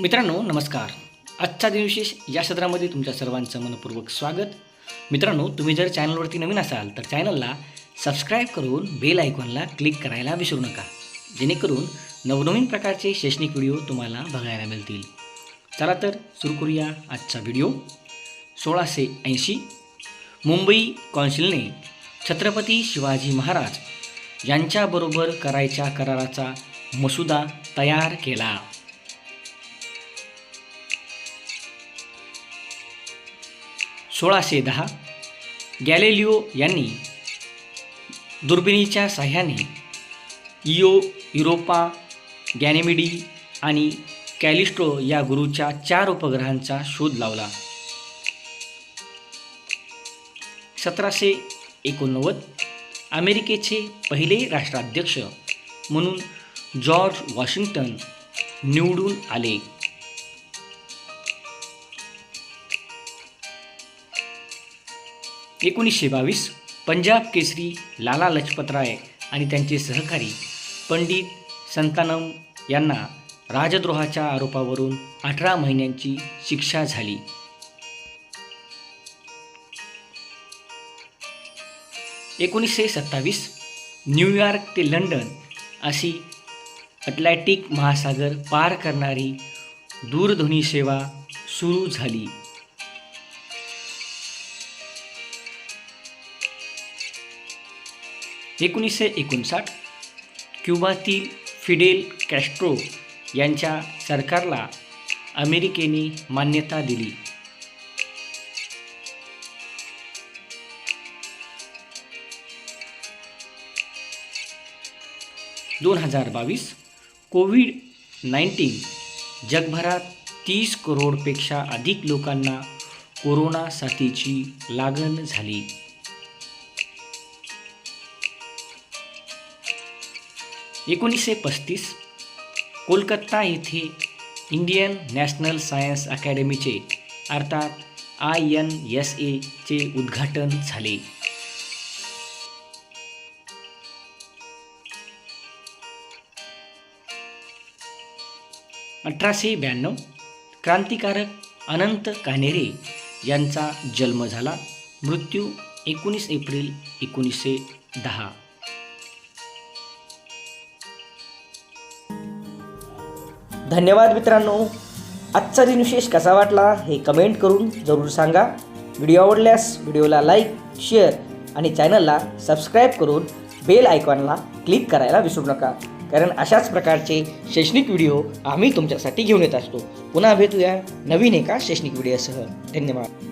मित्रांनो नमस्कार. आजचा दिनविशेष या सत्रामध्ये तुमच्या सर्वांचं मनपूर्वक स्वागत. मित्रांनो तुम्ही जर चॅनलवरती नवीन असाल तर चॅनलला सबस्क्राईब करून बेल आयकॉनला क्लिक करायला विसरू नका. जेणेकरून नवनवीन प्रकारचे शैक्षणिक व्हिडिओ तुम्हाला बघायला मिळतील. चला तर सुरू करूया आजचा व्हिडिओ. सोळाशे ऐंशी. मुंबई कौन्सिलने छत्रपती शिवाजी महाराज यांच्याबरोबर करायच्या कराराचा मसुदा तयार केला. सोळाशे दहा. गॅलेलिओ यांनी दुर्बिणीच्या साह्याने इओ युरोपा गॅनेमिडी आणि कॅलिस्ट्रो या गुरूच्या चार उपग्रहांचा शोध लावला. सतराशे एकोणनव्वद अमेरिकेचे पहिले राष्ट्राध्यक्ष म्हणून जॉर्ज वॉशिंग्टन निवडून आले. एकोणीसशे बावीस पंजाब केसरी लाला लजपतराय आणि त्यांचे सहकारी पंडित संतानम यांना राजद्रोहाच्या आरोपावरून अठरा महिन्यांची शिक्षा झाली. एकोणीसशे सत्तावीस न्यूयॉर्क ते लंडन अशी अटलांटिक महासागर पार करणारी दूरध्वनी सेवा सुरू झाली. एकोणीसशे एकोणसाठ क्युबातील फिडेल कॅस्ट्रो यांच्या सरकारला अमेरिकेने मान्यता दिली. दोन हजार बावीस कोविड नाईन्टीन जगभरात तीस करोडपेक्षा अधिक लोकांना कोरोना साथीची लागण झाली. एकोणीसशे पस्तीस कोलकाता येथे इंडियन नॅशनल सायन्स अकॅडमीचे अर्थात आय एन एस एचे उद्घाटन झाले. अठराशे ब्याण्णव क्रांतिकारक अनंत कानेरे यांचा जन्म झाला. मृत्यू एकोणीस एप्रिल एकोणीसशे दहा. धन्यवाद मित्रांनो. आजचा दिन विशेष कसा वाटला हे कमेंट करून जरूर सांगा. व्हिडिओ आवडल्यास व्हिडिओला लाईक शेअर आणि चॅनलला सबस्क्राईब करून बेल आयकॉनला क्लिक करायला विसरू नका. कारण अशाच प्रकारचे शैक्षणिक व्हिडिओ आम्ही तुमच्यासाठी घेऊन येत असतो. पुन्हा भेटूया नवीन एका शैक्षणिक व्हिडिओसह धन्यवाद.